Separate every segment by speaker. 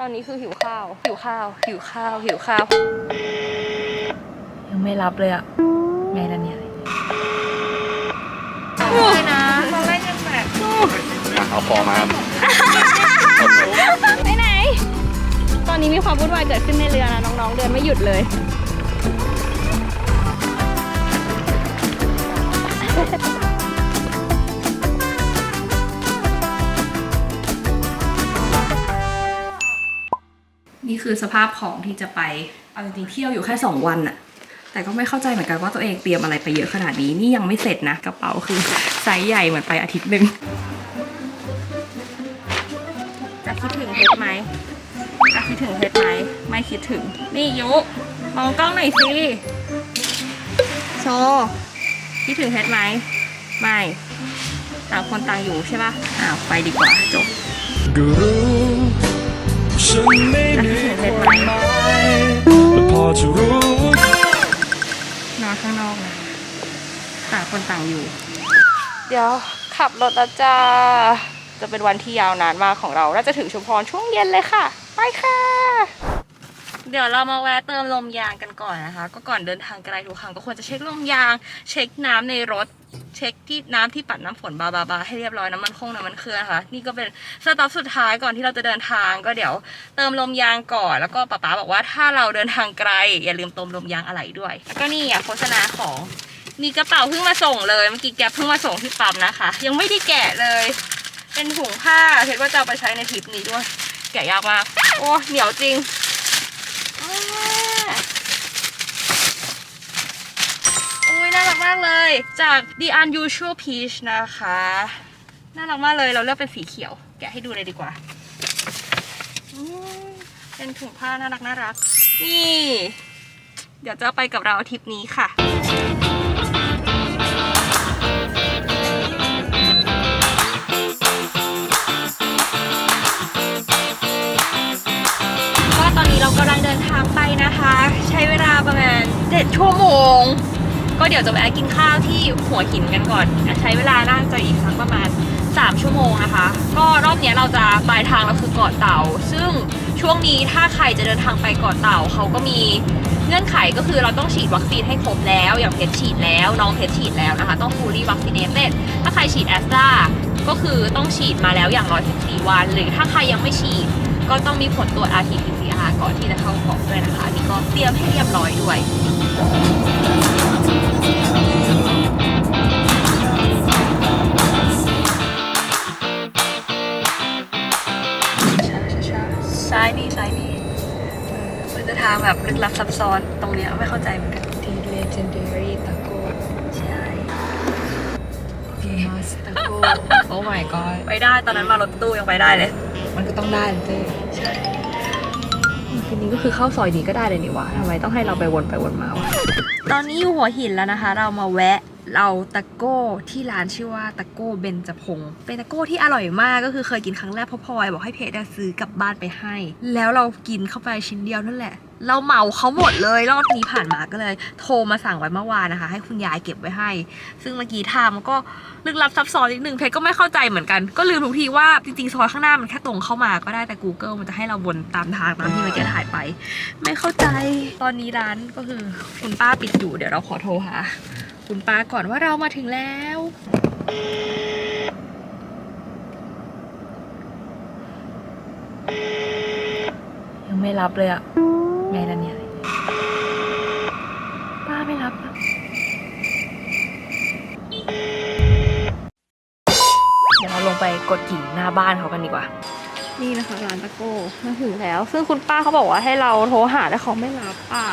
Speaker 1: ตอนนี้คือหิวข้าว หิวข้าว หิวข้าว หิวข้าว ยังไม่รับเลยอะไงล่ะเนี่ยเลยนะตอนแรกยังแบบ
Speaker 2: เอาคอมา
Speaker 1: ไปไหน ตอนนี้มีความวุ่นวายเกิดขึ้นในเรือนะน้องๆ เดินไม่หยุดเลย นี่คือสภาพของที่จะไป เอาจริงๆเที่ยวอยู่แค่ 2 วันอะแต่ก็ไม่เข้าใจเหมือนกันว่าตัวเองเตรียมอะไรไปเยอะขนาดนี้ นี่ยังไม่เสร็จนะ กระเป๋าคือไซส์ใหญ่เหมือนไปอาทิตย์หนึ่งจะคิดถึงเพชรไหมจะคิดถึงเพชรไหมไม่คิดถึง นี่ยุมองกล้องหน่อยสิโชว์คิดถึงเพชรไหมไม่ต่างคนต่างอยู่ใช่ปะอ้าวไปดีกว่าจบ
Speaker 2: ก็รู้ ฉันไม่มีความหมายแต่พอจะรู้
Speaker 1: นอนข้างนอกนะต่างคนต่างอยู่ เดี๋ยวขับรถแล้วจ้าจะเป็นวันที่ยาวนานมากของเรา น่าจะถึงชุมพรช่วงเย็นเลยค่ะ ไปค่ะ เดี๋ยวเรามาแวะเติมลมยางกันก่อนนะคะ ก็ก่อนเดินทางไกลทุกครั้งก็ควรจะเช็คลมยาง เช็คน้ำในรถ เช็คที่น้ำที่ปัดน้ำฝนบาบาบาให้เรียบร้อยน้ำมันคงน้ำมันเครื่องนะคะนี่ก็เป็นสต็อปสุดท้ายก่อนที่เราจะเดินทางก็เดี๋ยวเติมลมยางก่อน แล้วก็ป๊าป๊าบอกว่าถ้าเราเดินทางไกล อย่าลืมเติมลมยางอะไหล่ด้วย แล้วก็นี่อะโฆษณาของมีกระเป๋าเพิ่งมาส่งเลยเมื่อกี้แกเพิ่งมาส่งที่ปั๊มนะคะ ยังไม่ได้แกะเลย เป็นถุงผ้าเห็นว่าจะเอาไปใช้ในทริปนี้ด้วย แกะยากมากโอ้เหนียวจริงอ่าอุ้ยน่ารัก มากเลย จาก The Unusual Peach นะคะ น่ารักมากเลยเราเลือกเป็นสีเขียว แกะให้ดูเลยดีกว่า เป็นถุงผ้าน่ารักน่ารัก นี่ เดี๋ยวจะไปกับเราทริปนี้ค่ะก็ตอนนี้เรากำลังเดินทางไปนะคะ ใช้เวลาประมาณ 7 ชั่วโมง ก็เดี๋ยวจะแวะกินข้าวที่หัวหินกันก่อนใช้เวลาน่าจะอีกสักประมาณ 3 ชั่วโมงนะคะ ก็รอบนี้เราจะปลายทางเราคือเกาะเต่า ซึ่งช่วงนี้ถ้าใครจะเดินทางไปเกาะเต่าเขาก็มีเงื่อนไขก็คือเราต้องฉีดวัคซีนให้ครบแล้ว อย่างเพชรฉีดแล้วน้องเพชรฉีดแล้วนะคะ ต้อง fully vaccinated ถ้าใครฉีดแอสตราก็คือต้องฉีดมาแล้วอย่างน้อย14วัน หรือถ้าใครยังไม่ฉีด ก็ต้องมีผลตรวจ RT-PCR ก่อนที่จะเข้าเกาะด้วยนะคะนนี่ก็เตรียมให้เรียบร้อยด้วย ลึกลับซับซ้อนตรงเนี้ยไม่เข้าใจเหมือนกัน
Speaker 3: The legendary taco
Speaker 1: ใช่
Speaker 3: famous taco oh my god
Speaker 1: ไปได้ตอนนั้นมารถตู้ยังไปได้เลย
Speaker 3: มันก็ต้องได้เต้
Speaker 1: ใช่ทีนี้ก็คือเข้าซอยนี้ก็ได้เลยนี่วะทำไมต้องให้เราไปวนไปวนมาวะตอนนี้อยู่หัวหินแล้วนะคะ เรามาแวะเราตะโก้ที่ร้านชื่อว่าตะโก้เบนจพงศ์เป็นตะโก้ที่อร่อยมากก็คือเคยกินครั้งแรกเพราะพลอยบอกให้เพจอะซื้อกลับบ้านไปให้ แล้วเรากินเข้าไปชิ้นเดียวนั่นแหละ เราเหมาเขาหมดเลยรอบนี้ผ่านมาก็เลย โทรมาสั่งไว้เมื่อวานนะคะ ให้คุณยายเก็บไว้ให้ ซึ่งเมื่อกี้ทางมันก็ลึกลับซับซ้อนนิดนึงเพจก็ไม่เข้าใจเหมือนกัน ก็ลืมทุกทีว่าจริงๆซอยข้างหน้ามันแค่ตรงเข้ามาก็ได้แต่ Google มันจะให้เราวนตามทางตามที่เมื่อกี้ถ่ายไป ไม่เข้าใจตอนนี้ร้านก็คือคุณป้าปิดอยู่เดี๋ยวเราขอโทรหาคุณป้าก่อนว่าเรามาถึงแล้วยังไม่รับเลยอะ ไงล่ะเนี่ย ป้าไม่รับอะเดี๋ยวเราลงไปกดกิ่งหน้าบ้านเขากันดีกว่า นี่นะคะร้านตะโก้มาถึงแล้ว ซึ่งคุณป้าเขาบอกว่าให้เราโทรหาแต่เขาไม่รับอะ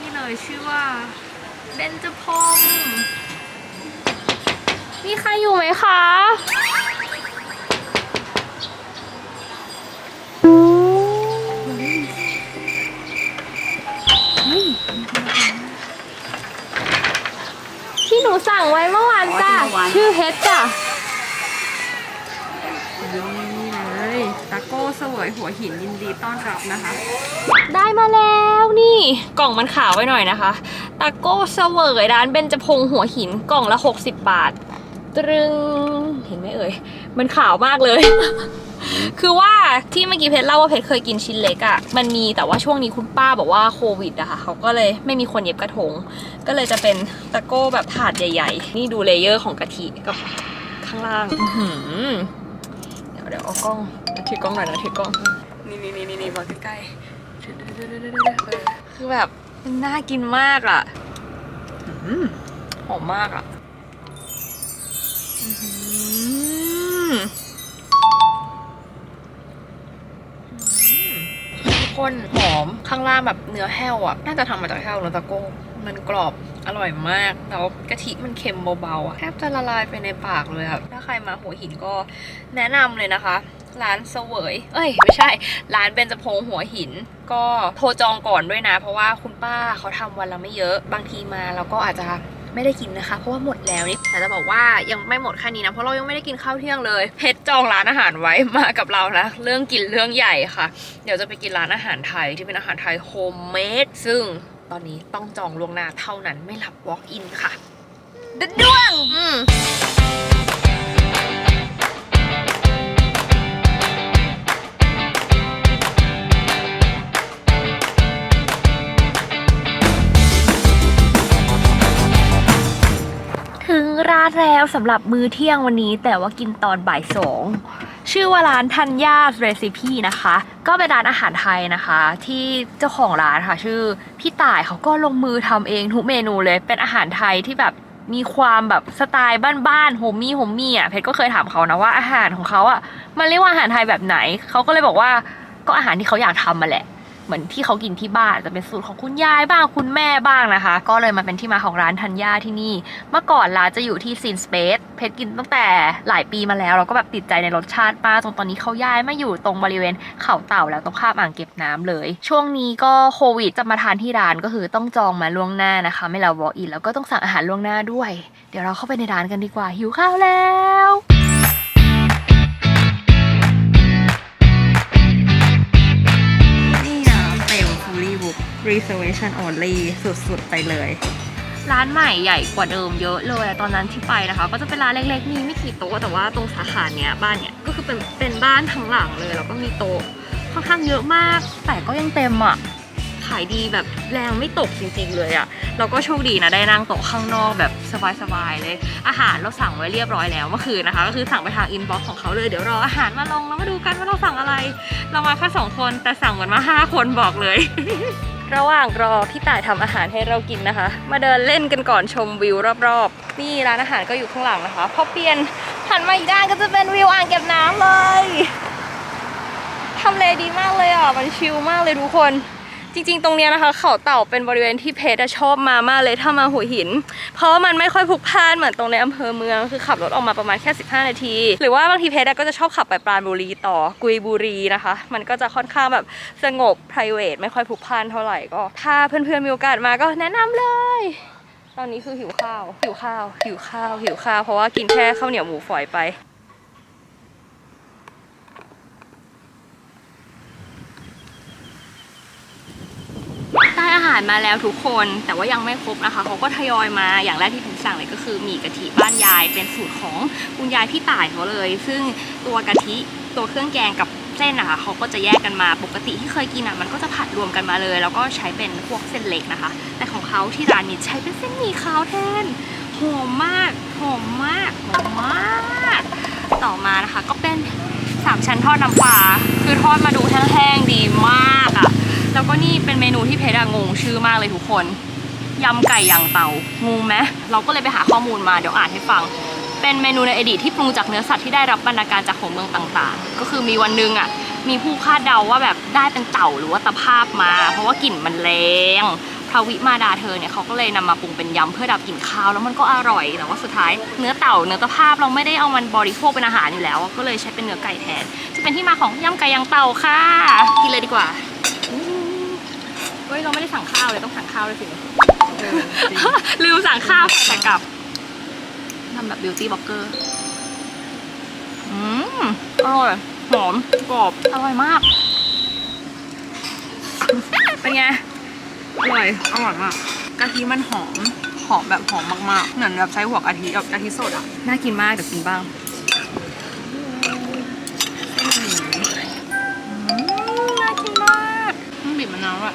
Speaker 1: นี่เลยชื่อว่าเบนจพงศ์มีใครอยู่ไหมคะ นูสั่งไว้เมื่อวานจ้ะชื่อเฮดจ้ะนี่เลยตาโก้เสวยหัวหินยินดีต้อนรับนะคะ ได้มาแล้วนี่ กล่องมันขาวไว้หน่อยนะคะตาโก้เสวยร้านเบญจพงษ์หัวหินกล่องละ 60 บาท ตรึงเห็นไหมเอ่ย มันขาวมากเลย คือว่าที่เมื่อกี้เพชรเล่าว่าเพชรเคยกินชิ้นเล็กอะ่ะมันมีแต่ว่าช่วงนี้คุณป้าบอกว่าโควิดอะค่ะเขาก็เลยไม่มีคนเย็บกระทง ก็เลยจะเป็นตะโก้แบบถาดใหญ่ ๆ นี่ดูเลเยอร์ของกะทิกับข้างล่างอื้อหือเดี๋ยวเดี๋ยวเอากล้องถือกล้องหน่อยนะถือกล้อง นี่นี่นี่นี่มาใกล้ๆเออคือแบบมันน่ากินมากอะ่ะอื้อหือหอมมากอะ่ะ อื้อหือทุกคนหอม ข้างล่างแบบเนื้อแห้วอะ น่าจะทำมาจากแห้วเนื้อตะโก้ มันกรอบอร่อยมาก แล้วกะทิมันเค็มเบาๆอะแทบจะละลายไปในปากเลยครับ ถ้าใครมาหัวหินก็แนะนำเลยนะคะ ร้านเสวย เอ้ย ไม่ใช่ ร้านเบญจพงหัวหิน ก็โทรจองก่อนด้วยนะ เพราะว่าคุณป้าเขาทำวันละไม่เยอะ บางทีมาเราก็อาจจะ ไม่ได้กินนะคะ เพราะว่าหมดแล้วนี่แต่จะบอกว่ายังไม่หมดแค่นี้นะ เพราะเรายังไม่ได้กินข้าวเที่ยงเลยเพชรจองร้านอาหารไว้มากับเรานะเรื่องกินเรื่องใหญ่ค่ะ เดี๋ยวจะไปกินร้านอาหารไทยที่เป็นอาหารไทยโฮมเมดซึ่งตอนนี้ต้องจองล่วงหน้าเท่านั้นไม่รับ walk in ค่ะดด้วง มาแล้วสำหรับมื้อเที่ยงวันนี้ แต่ว่ากินตอนบ่ายสองชื่อว่าร้านทัญญาเรซิปีนะคะ ก็เป็นร้านอาหารไทยนะคะ ที่เจ้าของร้านค่ะ ชื่อพี่ต่ายเขาก็ลงมือทำเองทุกเมนูเลยเป็นอาหารไทยที่แบบมีความแบบสไตล์บ้านๆโฮมมี่โฮมมี่อะเพชรก็เคยถามเขานะว่าอาหารของเขาอะมันเรียกว่าอาหารไทยแบบไหนเขาก็เลยบอกว่าก็อาหารที่เขาอยากทำมาแหละ เหมือนที่เขากินที่บ้านจะเป็นสูตรของคุณยายบ้างคุณแม่บ้างนะคะ ก็เลยมาเป็นที่มาของร้านธัญญาที่นี่ เมื่อก่อนร้านจะอยู่ที่ซีนสเปซเพชรกินตั้งแต่หลายปีมาแล้วเราก็แบบติดใจในรสชาติมากจนตอนนี้เขาย้ายมาอยู่ตรงบริเวณเขาเต่าแล้วตรงข้ามอ่างเก็บน้ำเลย ช่วงนี้ก็โควิดจะมาทานที่ร้านก็คือต้องจองมาล่วงหน้านะคะ ไม่เรา walk in แล้วก็ต้องสั่งอาหารล่วงหน้าด้วย เดี๋ยวเราเข้าไปในร้านกันดีกว่าหิวข้าวแล้ว reservation only สุดๆไปเลย ร้านใหม่ใหญ่กว่าเดิมเยอะเลยตอนนั้นที่ไปนะคะ ก็จะเป็นร้านเล็กๆมีไม่กี่โต๊ะแต่ว่าตรงสาขาเนี้ยบ้านเนี้ยก็คือเป็นเป็นบ้านทั้งหลังเลย แล้วก็มีโต๊ะค่อนข้างเยอะมาก แต่ก็ยังเต็มอะขายดีแบบแรงไม่ตกจริงๆเลยอะ่ะเราก็โชคดีนะได้นั่งโต๊ะข้างนอกแบบสบายๆเลย อาหารเราสั่งไว้เรียบร้อยแล้วเมื่อคืนนะคะ ก็คือสั่งไปทางอินบ็อกซ์ของเขาเลยเดี๋ยวรออาหารมาลงแล้วมาดูกันว่าเราสั่งอะไร เรามาแค่สองคนแต่สั่งเหมือนมาห้าคนบอกเลย ระหว่างรอพี่ต่ายทำอาหารให้เรากินนะคะ มาเดินเล่นกันก่อนชมวิวรอบๆ นี่ร้านอาหารก็อยู่ข้างหลังนะคะพอเปลี่ยนหันมาอีกด้านก็จะเป็นวิวอ่างเก็บน้ำเลยทำเลดีมากเลยอะ มันชิลมากเลยทุกคน จริง ๆ ตรงเนี้ยนะคะ เขาเต่าเป็นบริเวณที่เพชรอะชอบมามากเลยถ้ามาหัวหิน เพราะว่ามันไม่ค่อยพลุกพล่านเหมือนตรงในอำเภอเมืองคือขับรถออกมาประมาณแค่ 15 นาที หรือว่าบางทีเพชรอะก็จะชอบขับไปปราณบุรีต่อกุยบุรีนะคะ มันก็จะค่อนข้างแบบสงบ p r i v a t ไม่ค่อยพลุกพล่านเท่าไหร่ก็ ถ้าเพื่อนๆมีโอกาสมาก็แนะนำเลย ตอนนี้คือหิวข้าวหิวข้าวหิวข้าวหิวข้าวเพราะว่ากินแค่ข้าวเหนียวหมูฝอยไป ได้อาหารมาแล้วทุกคนแต่ว่ายังไม่ครบนะคะเขาก็ทยอยมาอย่างแรกที่ผมสั่งเลยก็คือหมี่กะทิบ้านยายเป็นสูตรของคุณยายพี่ต่ายเขาเลย ซึ่งตัวกะทิตัวเครื่องแกงกับเส้นนะคะเขาก็จะแยกกันมาปกติที่เคยกินอะมันก็จะผัดรวมกันมาเลย แล้วก็ใช้เป็นพวกเส้นเล็กนะคะ แต่ของเขาที่ร้านนี้ใช้เป็นเส้นหมี่ขาวแทนหอมมากหอมมากหอมมาก ต่อมานะคะก็เป็นสามชั้นทอดน้ำปลาคือทอดมาดูแห้งๆดีมากอะ แล้วก็นี่เป็นเมนูที่เพชรงงชื่อมากเลยทุกคนยำไก่ย่างเตางงไหมเราก็เลยไปหาข้อมูลมาเดี๋ยวอ่านให้ฟัง เป็นเมนูในอดีตที่ปรุงจากเนื้อสัตว์ที่ได้รับบรรณาการจากของเมืองต่างๆ ก็คือมีวันหนึงอะมีผู้คาดเดาว่าแบบได้เป็นเต่าหรือว่าตะภาพมา เพราะว่ากลิ่นมันแรงพระวิมาดาเธอเนี่ยเขาก็เลยนำมาปรุงเป็นยำเพื่อดับกลิ่นคาวแล้วมันก็อร่อยแต่ว่าสุดท้ายเนื้อเต่าเนื้อตะภาพเราไม่ได้เอามันบริโภคเป็นอาหารอยู่แล้ว ก็เลยใช้เป็นเนื้อไก่แทนจะเป็นที่มาของยำไก่ย่างเต่าค่ะกินเลยดีกว่า ฮ้ยเราไม่ได้สั่งข้าวเลยต้องสั่งข้าวเลยสิเอวิง ลืมสั่งข้าวค่ะแต่กลับทำแบบบิวตี้บล็อกเกอร์อืมอร่อยหอมกรอบอร่อยมาก เป็นไง
Speaker 3: อร่อยอร่อยมากกะทิมันหอมหอมแบบหอมมากๆเหมือนแบบใช้หัวกะทิแบบกะทิสดอะ
Speaker 1: น่ากินมากเดี๋ยวกินบ้าง
Speaker 3: น่ากินมาก ต้องบีบมะ
Speaker 1: นาวอะ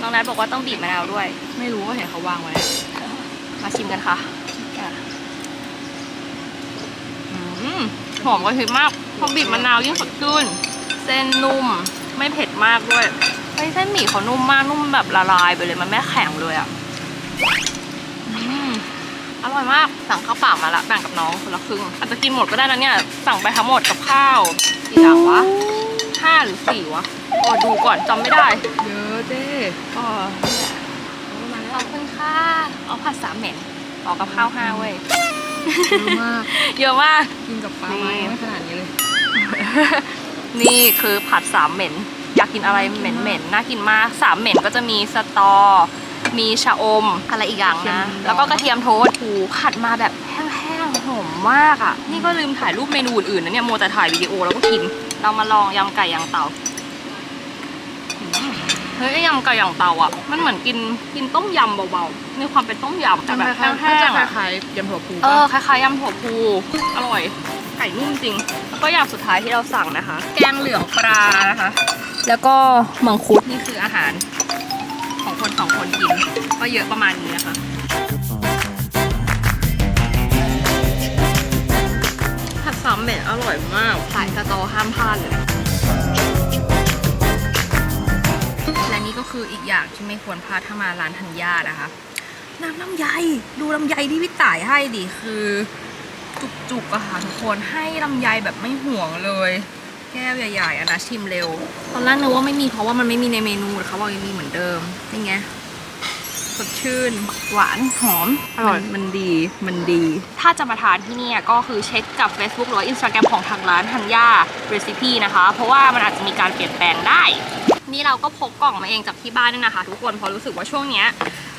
Speaker 1: น้องนัทบอกว่าต้องบีบมะนาวด้วย
Speaker 3: ไม่รู้ว่าเห็นเขาวางไว้
Speaker 1: มาชิมกันค่ะอืมหอมกระเทียมมากพอบีบมะนาวยิ่งสดชื่นเส้นนุ่มไม่เผ็ดมากด้วยเฮ้เส้นหมี่เขานุ่มมากนุ่มแบบละลายไปเลยมันไม่แข็งเลยอะอืมอร่อยมากสั่งข้าวเปล่ามาละแบ่งกับน้องคนละครึ่งอาจจะกินหมดก็ได้นะเนี่ยสั่งไปทั้งหมดกับข้าวกี่อย่างวะ ห้าหรือสี่วะโอ้ดูก่อนจำไม่ได้
Speaker 3: เยอะเจ้
Speaker 1: ก็ขอบคุณค่ะเอาผัดสามเหม็นออกกับข้าวห้าเว้ย
Speaker 3: เยอะมาก
Speaker 1: เยอะมาก
Speaker 3: กินกับปลาไม้ไม่ขนาดนี้เลย
Speaker 1: นี่คือผัดสามเหม็น อยากกินอะไรเหม็นเหม็นๆน่ากินมากสามเหม็นก็จะมีสตอ มีชะอมอะไรอีกอย่างนะ
Speaker 3: กระเทียมดอง
Speaker 1: แล้วก็กระเทียมโทษหูผัดมาแบบแห้งๆหอมมากอะ นี่ก็ลืมถ่ายรูปเมนูอื่นๆนะเนี่ยโมวแต่ถ่ายวิดีโอแล้วก็กิน เรามาลองยำไก่ยางเตาอืมเฮ้ยไอ้ยำไก่ยางเตาอะ มันเหมือนกินกินต้มยำเบาๆมีความเป็นต้มยำแต่แบบแห้
Speaker 3: น่างจะ
Speaker 1: ๆ
Speaker 3: ค
Speaker 1: อะ
Speaker 3: ล้ายๆยำถั่วพู
Speaker 1: เอ
Speaker 3: ปะ
Speaker 1: อคล้ายๆยำถั่วพูอร่อยไก่นุ่มจริงแล้วก็อย่างสุดท้ายที่เราสั่งนะคะ แกงเหลืองปลานะคะ แล้วก็มังคุดนี่คืออาหาร ของคนสองคนกินก็เยอะประมาณนี้นะคะ ผัดสามเหม็นอร่อยมากสายสตอห้ามพลาดเลยและนี่ก็คืออีกอย่างที่ไม่ควรพลาดถ้ามาร้านธัญญานะคะ น้ำลำไยดูลำไยที่พี่ต่ายให้ดิคือ จุกๆอะค่ะทุกคนให้ลำไยแบบไม่ห่วงเลย แก้วใหญ่ๆอะนะชิมเร็ว ตอนแรกนึกว่าไม่มีเพราะว่ามันไม่มีในเมนูแต่เขาบอกยังมีเหมือนเดิมนี่ไงส ดชื่น หวานหอมอร่อย
Speaker 3: มันดีมันดี
Speaker 1: ถ้าจะมาทานที่เนี่ยก็คือเช็คกับ Facebook หรือว่า Instagram ของทางร้านทันย่าเรซิปีนะคะ เพราะว่ามันอาจจะมีการเปลี่ยนแปลงได้ นี่เราก็พกกล่องมาเองจากที่บ้านด้วยนะคะ ทุกคนเพราะรู้สึกว่าช่วงเนี้ย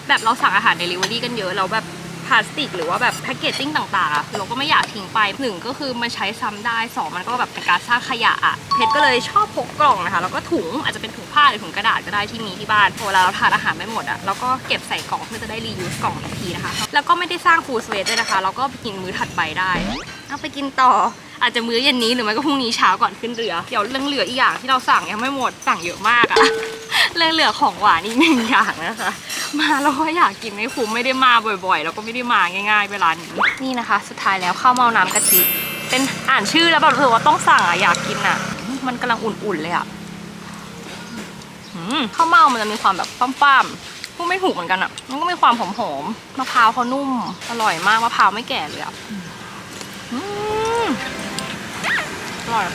Speaker 1: แบบเราสั่งอาหารเดลิเวอรี่กันเยอะแล้วแบบพ ลาสติก หรือว่าแบบแพคเกจจิ้งต่างๆอะเราก็ไม่อยากทิ้งไปหนึ่งก็คือมันใช้ซ้ำได้สองมันก็แบบเป็นการสร้างขยะอะเพชรก็เลยชอบพกกล่องนะคะแล้วก็ถุงอาจจะเป็นถุงผ้าหรือถุงกระดาษก็ได้ที่มีที่บ้านพอเวลาเราทานอาหารไม่หมดอะเราก็เก็บใส่กล่องเพื่อจะได้รียูสกล่องอีกทีนะคะ แล้วก็ไม่ได้สร้างฟูลเวสด้วยนะคะ เราก็ไปกินมื้อถัดไปได้เอาไปกินต่ออาจจะมื้อเย็นนี้หรือไม่ก็พรุ่งนี้เช้าก่อนขึ้นเรือ เดี๋ยวเรื่องเหลืออีกอย่างที่เราสั่งยังไม่หมดสั่งเยอะมากอะ เรื่องเหลือของหวานอีกหนึ่งอย่างนะคะ มาเราก็อยากกินไม่คุ้มไม่ได้มาบ่อยๆ แล้วก็ไม่ได้มาง่ายๆเวลานี้นี่นะคะ สุดท้ายแล้วข้าวเมาน้ำกะทิเป็นอ่านชื่อแล้วแบบรู้สึกว่าต้องสั่งอะอยากกินอะมันกำลังอุ่นๆเลยอะข้าวเมามันจะมีความแบบป้ามๆพูดไม่ถูกเหมือนกันอะมันก็มีความหอมๆมะพร้าวเขานุ่ม อร่อยมากมะพร้าวไม่แก่เลยอะอร่อย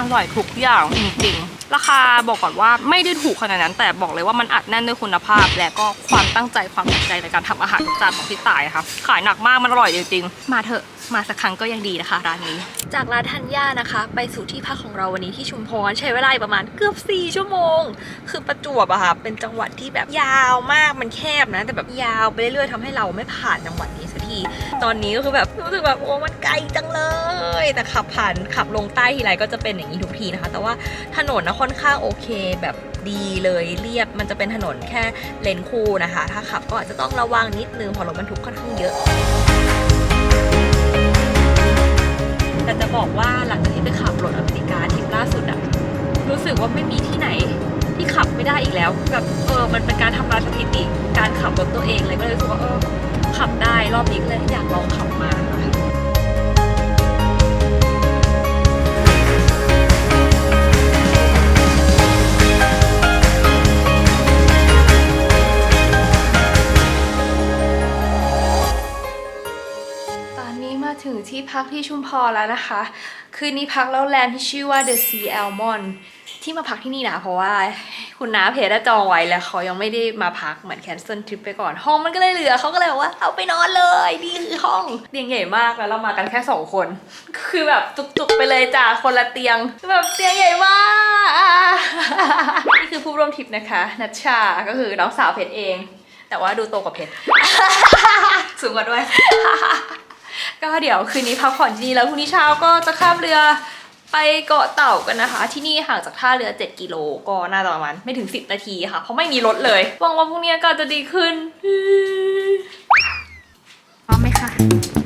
Speaker 1: อร่อยทุกอย่างจริงๆ ราคาบอกก่อนว่าไม่ได้ถูกขนาดนั้น แต่บอกเลยว่ามันอัดแน่นด้วยคุณภาพ และก็ความตั้งใจความใส่ใจในการทำอาหารทุกจานของพี่ต่ายค่ะขายหนักมากมันอร่อยจริงๆมาเถอะ มาสักครั้งก็ยังดีนะคะร้านนี้ จากร้านทัญญานะคะ ไปสู่ที่พักของเราวันนี้ที่ชุมพรใช้เวลาประมาณเกือบ 4 ชั่วโมง คือประจวบอะค่ะเป็นจังหวัดที่แบบยาวมากมันแคบนะ แต่แบบยาวไปเรื่อยๆทำให้เราไม่ผ่านจังหวัดนี้สักที ตอนนี้ก็คือแบบรู้สึกแบบโอ้มันไกลจังเลย แต่ขับผ่านขับลงใต้ทีไรก็จะเป็นอย่างนี้ทุกทีนะคะ แต่ว่าถนนนะค่อนข้างโอเคแบบดีเลยเรียบมันจะเป็นถนนแค่เลนคู่นะคะ ถ้าขับก็อาจจะต้องระวังนิดนึงเพราะรถบรรทุกค่อนข้างเยอะ แต่จะบอกว่าหลังจากที่ไปขับรถอเมริกาทริปล่าสุดอะรู้สึกว่าไม่มีที่ไหนที่ขับไม่ได้อีกแล้วแบบเออมันเป็นการทำลายสถิติการขับรถตัวเองเลยก็เลยรู้สึกว่าเออขับได้รอบนี้ก็เลยอยากลองขับมา พักที่ชุมพรแล้วนะคะ คืนนี้พักแล้วแลนด์ที่ชื่อว่า The Sea Almond ที่มาพักที่นี่นะเพราะว่า คุณน้าเพจได้จองไว้แล้วเขายังไม่ได้มาพักเหมือนแคนเซิลทริปไปก่อน ห้องมันก็เลยเหลือเขาก็เลยบอกว่าเอาไปนอนเลยนี่คือห้องเตียงใหญ่มากแล้วเรามากันแค่สองคน คือแบบจุกๆไปเลยจ้าคนละเตียงแบบเตียงใหญ่มากนี่คือผู้ร่วมทริปนะคะนัชชาก็คือน้องสาวเพจเอง แต่ว่าดูโตกว่าเพจสูงกว่าด้วย ก็เดี๋ยวคืนนี้พักผ่อนที่นี่แล้วพรุ่งนี้เช้าก็จะข้ามเรือไปเกาะเต่ากันนะคะ ที่นี่ห่างจากท่าเรือ 7 กิโลก็น่าจะประมาณไม่ถึง 10 นาทีค่ะ เพราะไม่มีรถเลยหวังว่าพรุ่งนี้อากาศจะดีขึ้นพร้อมไหมคะ